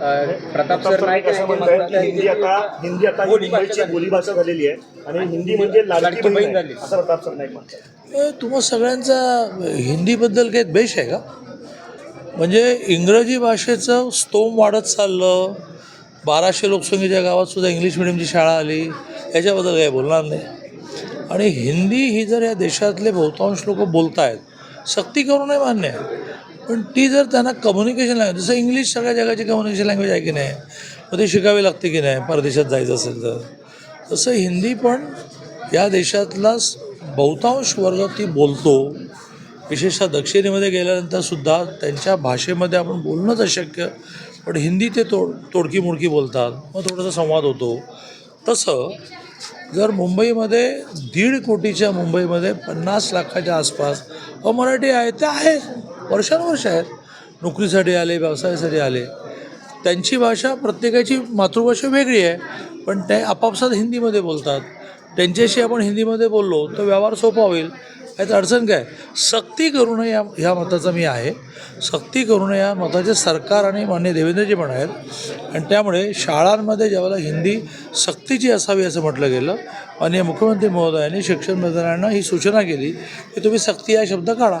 Pratap sir Naik असं म्हणतायत की? हिंदी आता हिंदी आता ही मुंबईची बोलीभाषा झालेली आहे. आणि हिंदी म्हणजे लाडकी बहीण. आहे. असं प्रताप सर नाईक म्हणतात. ए, तुम्हा सगळ्यांचा हिंदीबद्दल काही द्वेष आहे का? म्हणजे इंग्रजी भाषेचं स्तोम वाढत चाललं. बाराशे लोकसंख्येच्या गावात सुद्धा इंग्लिश मिडियमची शाळा आली. याच्याबद्दल काही बोलणार नाही. आणि हिंदी ही जर या देशातले बहुतांश लोक बोलत आहेत सक्ती करूनही मान्य आहे. पण ती जर त्यांना कम्युनिकेशन लँग्वेज जसं इंग्लिश सगळ्या जगाची कम्युनिकेशन लँग्वेज आहे की नाही मग ती शिकावी लागते की नाही परदेशात जायचं असेल तर. तसं हिंदी पण या देशातला बहुतांश वर्ग ती बोलतो. विशेषतः दक्षिणेमध्ये गेल्यानंतर सुद्धा त्यांच्या भाषेमध्ये आपण बोलणंच अशक्य पण हिंदी ते तोड तोडकी मुडकी बोलतात मग थोडासा संवाद होतो. तसं जर मुंबईमध्ये दीड कोटीच्या मुंबईमध्ये पन्नास लाखाच्या आसपास अमराठी आहे ते आहेत वर्षानुवर्ष आहेत. नोकरीसाठी आले व्यवसायासाठी आले. त्यांची भाषा प्रत्येकाची मातृभाषा वेगळी आहे पण ते आपापसात हिंदीमध्ये बोलतात. त्यांच्याशी आपण हिंदीमध्ये बोललो तर व्यवहार सोपा होईल. यात अडचण काय? सक्ती करू नये या ह्या मताचा मी आहे. सक्ती करू नये या मताचे सरकार आणि मान्य देवेंद्रजी पण आहेत. आणि त्यामुळे शाळांमध्ये ज्यावेळेला हिंदी सक्तीची असावी असं म्हटलं गेलं माननीय मुख्यमंत्री महोदयांनी शिक्षण मंत्र्यांना ही सूचना केली की तुम्ही सक्ती हा शब्द काढा.